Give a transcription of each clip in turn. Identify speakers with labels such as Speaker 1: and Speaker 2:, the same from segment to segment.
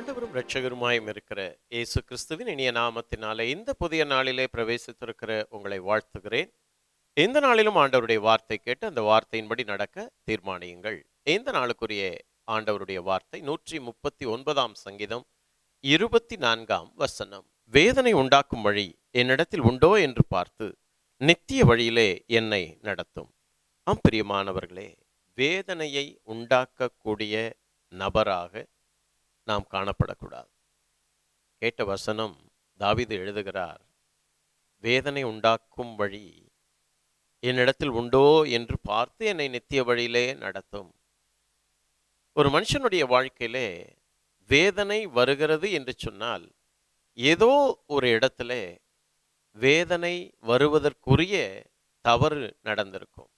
Speaker 1: ஆண்டவரும் இரட்சகருமாயும் இருக்கிற இயேசு கிறிஸ்துவின் இனிய நாமத்தினாலே இந்த புதிய நாளிலே பிரவேசித்திருக்கிற உங்களை வாழ்த்துகிறேன். இந்த நாளிலும் ஆண்டவருடைய வார்த்தை கேட்டு அந்த வார்த்தையின்படி நடக்க தீர்மானியுங்கள். இந்த நாளுக்குரிய ஆண்டவருடைய வார்த்தை நூற்றி முப்பத்தி ஒன்பதாம் சங்கீதம் இருபத்தி நான்காம் வசனம். வேதனை உண்டாக்கும் வழி என்னிடத்தில் உண்டோ என்று பார்த்து நித்திய வழியிலே என்னை நடத்தும். ஆம் பிரியமானவர்களே வேதனையை உண்டாக்கக்கூடிய நபராக நாம் காணப்படக்கூடாது. கேட்ட வசனம் தாவிது எழுதுகிறார் வேதனை உண்டாக்கும் வழி என்னிடத்தில் உண்டோ என்று பார்த்து என்னை நித்திய வழியிலே நடத்தும். ஒரு மனுஷனுடைய வாழ்க்கையிலே வேதனை வருகிறது என்று சொன்னால் ஏதோ ஒரு இடத்துல வேதனை வருவதற்குரிய தவறு நடந்திருக்கும்.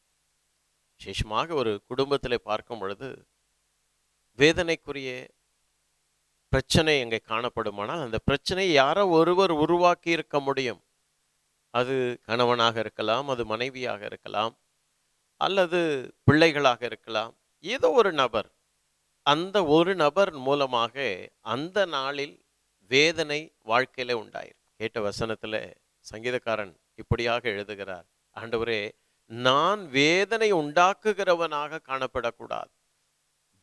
Speaker 1: விசேஷமாக ஒரு குடும்பத்தில் பார்க்கும் பொழுது வேதனைக்குரிய பிரச்சனை அங்கே காணப்படுமானால் அந்த பிரச்சனையை யாரோ ஒருவர் உருவாக்கி இருக்க முடியும். அது கணவனாக இருக்கலாம் அது மனைவியாக இருக்கலாம் அல்லது பிள்ளைகளாக இருக்கலாம். ஏதோ ஒரு நபர் அந்த ஒரு நபர் மூலமாக அந்த நாளில் வேதனை வாழ்க்கையில உண்டாயிருக்கு கேட்ட வசனத்துல சங்கீதக்காரன் இப்படியாக எழுதுகிறார். ஆண்டவரே நான் வேதனை உண்டாக்குகிறவனாக காணப்படக்கூடாது.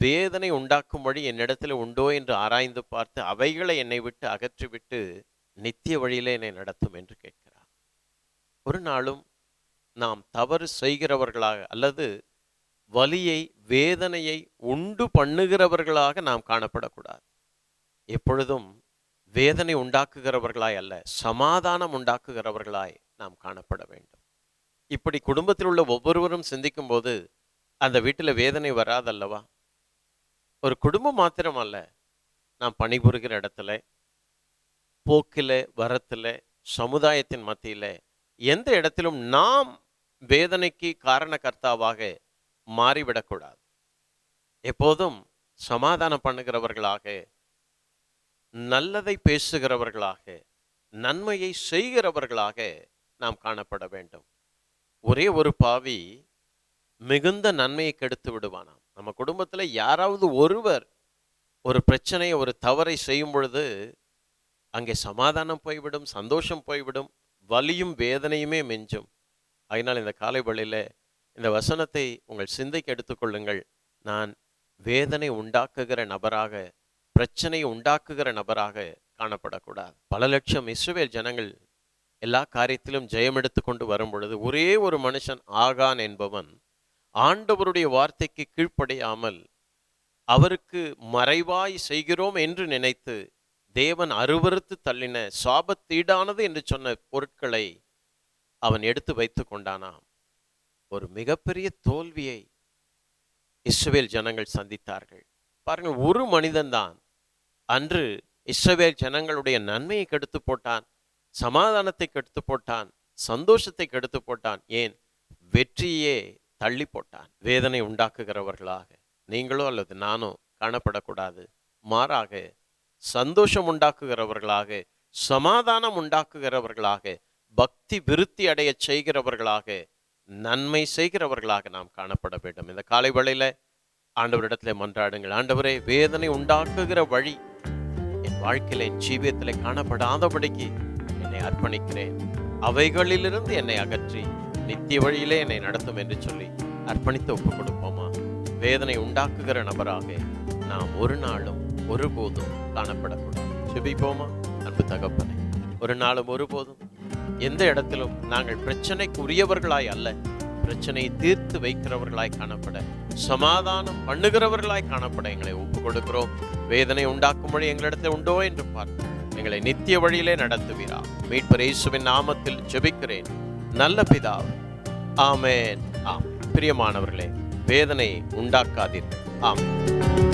Speaker 1: வேதனை உண்டாக்கும் வழி என்னிடத்தில் உண்டோ என்று ஆராய்ந்து பார்த்து அவைகளை என்னை விட்டு அகற்றிவிட்டு நித்திய வழியிலே என்னை நடத்தும் என்று கேட்கிறார். ஒரு நாளும் நாம் தவறு செய்கிறவர்களாக அல்லது வலியை வேதனையை உண்டு பண்ணுகிறவர்களாக நாம் காணப்படக்கூடாது. எப்பொழுதும் வேதனை உண்டாக்குகிறவர்களாய் அல்ல சமாதானம் உண்டாக்குகிறவர்களாய் நாம் காணப்பட வேண்டும். இப்படி குடும்பத்தில் உள்ள ஒவ்வொருவரும் சிந்திக்கும் போது அந்த வீட்டில் வேதனை வராதல்லவா? ஒரு குடும்பம் மாத்திரம் அல்ல நாம் பணிபுரிகிற இடத்துல போக்கில் வரத்தில் சமுதாயத்தின் மத்தியில் எந்த இடத்திலும் நாம் வேதனைக்கு காரணகர்த்தாவாக மாறிவிடக்கூடாது. எப்போதும் சமாதானம் பண்ணுகிறவர்களாக நல்லதை பேசுகிறவர்களாக நன்மையை செய்கிறவர்களாக நாம் காணப்பட வேண்டும். ஒரே ஒரு பாவி மிகுந்த நன்மையை கெடுத்து விடுவானாம். நம்ம குடும்பத்தில் யாராவது ஒருவர் ஒரு பிரச்சனையை ஒரு தவறை செய்யும் பொழுது அங்கே சமாதானம் போய்விடும் சந்தோஷம் போய்விடும் வலியும் வேதனையுமே மிஞ்சும். அதனால் இந்த காலை வழியில் இந்த வசனத்தை உங்கள் சிந்தைக்கு எடுத்துக்கொள்ளுங்கள் நான் வேதனை உண்டாக்குகிற நபராக பிரச்சனை உண்டாக்குகிற நபராக காணப்படக்கூடாது. பல லட்சம் இஸ்ரவேல் ஜனங்கள் எல்லா காரியத்திலும் ஜெயம் எடுத்து கொண்டு வரும் பொழுது ஒரே ஒரு மனுஷன் ஆகான் என்பவன் ஆண்டவருடைய வார்த்தைக்கு கீழ்ப்படையாமல் அவருக்கு மறைவாய் செய்கிறோம் என்று நினைத்து தேவன் அருவறுத்து தள்ளின சாபத்தீடானது என்று சொன்ன பொருட்களை அவன் எடுத்து வைத்து கொண்டானாம். ஒரு மிகப்பெரிய தோல்வியை இஸ்ரவேல் ஜனங்கள் சந்தித்தார்கள். பாருங்கள் ஒரு மனிதன்தான் அன்று இஸ்ரவேல் ஜனங்களுடைய நன்மையை கெடுத்து போட்டான் சமாதானத்தை கெடுத்து போட்டான் சந்தோஷத்தை கெடுத்து போட்டான். ஏன்? வெற்றியே தள்ளி போட்டான் வேதனை உண்டாக்குகிறவர்களாக நீங்களோ அல்லது நானோ காணப்படக்கூடாது. மாறாக சந்தோஷம் உண்டாக்குகிறவர்களாக சமாதானம் உண்டாக்குகிறவர்களாக பக்தி விருத்தி அடைய செய்கிறவர்களாக நன்மை செய்கிறவர்களாக நாம் காணப்பட வேண்டும். இந்த காலை வேளையில ஆண்டவரிடத்தில் மன்றாடுங்கள். ஆண்டவரே வேதனை உண்டாக்குகிற வழி என் வாழ்க்கையில என் காணப்படாதபடிக்கு என்னை அர்ப்பணிக்கிறேன். அவைகளிலிருந்து என்னை அகற்றி நித்திய வழியிலே என்னை நடத்தும் என்று சொல்லி அர்ப்பணித்து ஒப்பு கொடுப்போமா வேதனை உண்டாக்குகிற நபராக நாம் ஒரு நாளும் ஒருபோதும் காணப்படக்கூடாது. சுபிப்போமா? அன்பு தகப்பனை ஒரு நாளும் ஒருபோதும். எந்த இடத்திலும் நாங்கள் பிரச்சனைக்கு உரியவர்களாய் அல்ல பிரச்சனையை தீர்த்து வைக்கிறவர்களாய் காணப்பட சமாதானம் பண்ணுகிறவர்களாய் காணப்பட எங்களை ஒப்பு கொடுக்கிறோம் வேதனை உண்டாக்கும் வழி எங்களிடத்தில் உண்டோ என்று பார்த்து எங்களை நித்திய வழியிலே நடத்துவீரா. மீட்பர் இயேசுவின் நாமத்தில் ஜெபிக்கிறேன் நல்ல பிதாவே ஆமேன். ஆம். பிரியமானவர்களே வேதனை உண்டாக்காதீர்கள். ஆமென்